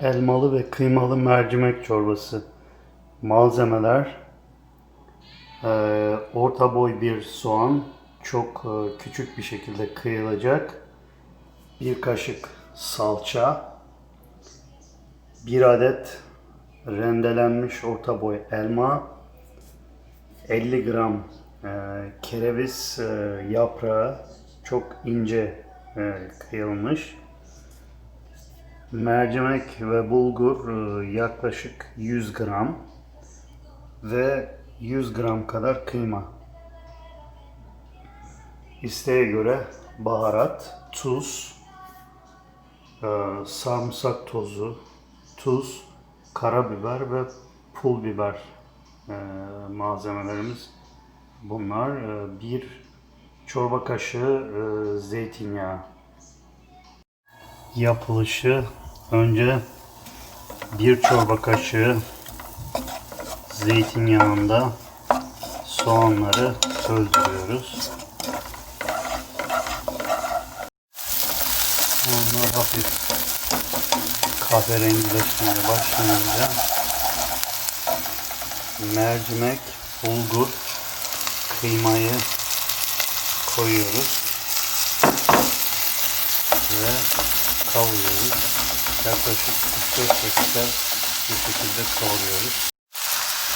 Elmalı ve kıymalı mercimek çorbası. Malzemeler eee, orta boy bir soğan, çok eee, küçük bir şekilde kıyılacak. Bir kaşık salça, bir adet rendelenmiş orta boy elma, 50 gram eee, kereviz eee, yaprağı, çok ince eee, kıyılmış. Mercimek ve bulgur e, yaklaşık 100 gram ve 100 gram kadar kıyma. İsteğe göre baharat, tuz, e, sarımsak tozu, tuz, karabiber ve pul biber e, malzemelerimiz bunlar. Bir çorba kaşığı zeytinyağı yapılışı önce bir çorba kaşığı zeytinyağında soğanları öldürüyoruz. Onlar hafif kahverengileşmeye başlayınca mercimek, bulgur, kıymayı koyuyoruz ve kavuruyoruz. Yaklaşık 3-4 dakika bu şekilde kavuruyoruz.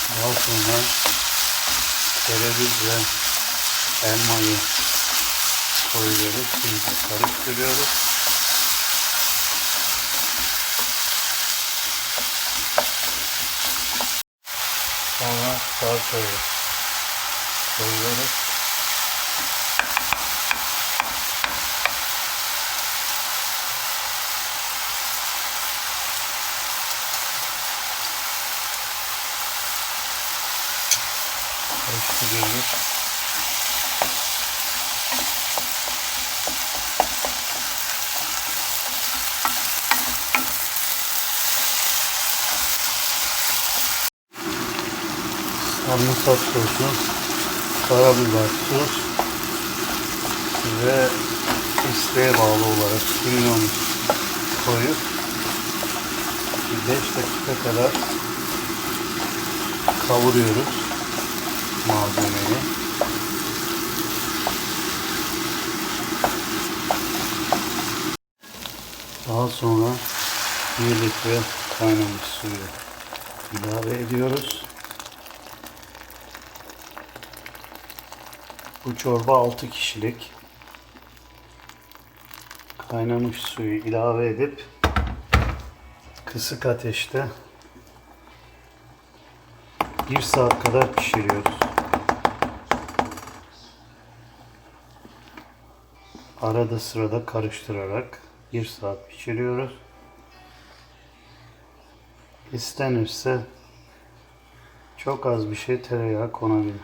Daha sonra kereviz ve elmayı koyuyoruz. Şimdi karıştırıyoruz. Sonra salçayı koyuyoruz. Karıştırıyoruz. Sarımsak sosu, karabiber, tuz ve isteğe bağlı olarak kimyon koyup 5 dakika kadar kavuruyoruz malzemeyi. Daha sonra bir litre kaynamış suyu ilave ediyoruz. Bu çorba 6 kişilik. Kaynamış suyu ilave edip kısık ateşte 1 saat kadar pişiriyoruz. Arada sırada karıştırarak 1 saat pişiriyoruz. İstenirse çok az bir şey tereyağı konabilir.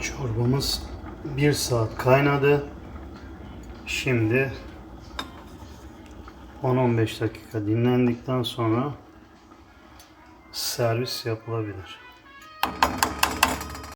Çorbamız 1 saat kaynadı. Şimdi 10-15 dakika dinlendikten sonra servis yapılabilir.